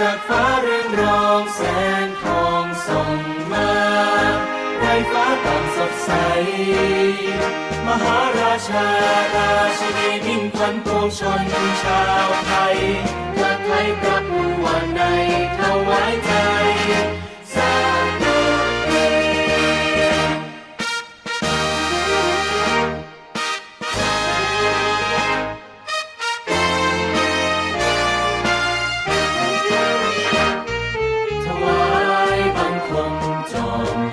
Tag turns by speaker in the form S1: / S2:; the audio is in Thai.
S1: จากฟ้าเรืองรองแสงทองส่องมาในฟ้าต่างสดใส มหาราชาราชินีมิ่งขวัญปวงชนชาวไทย 中。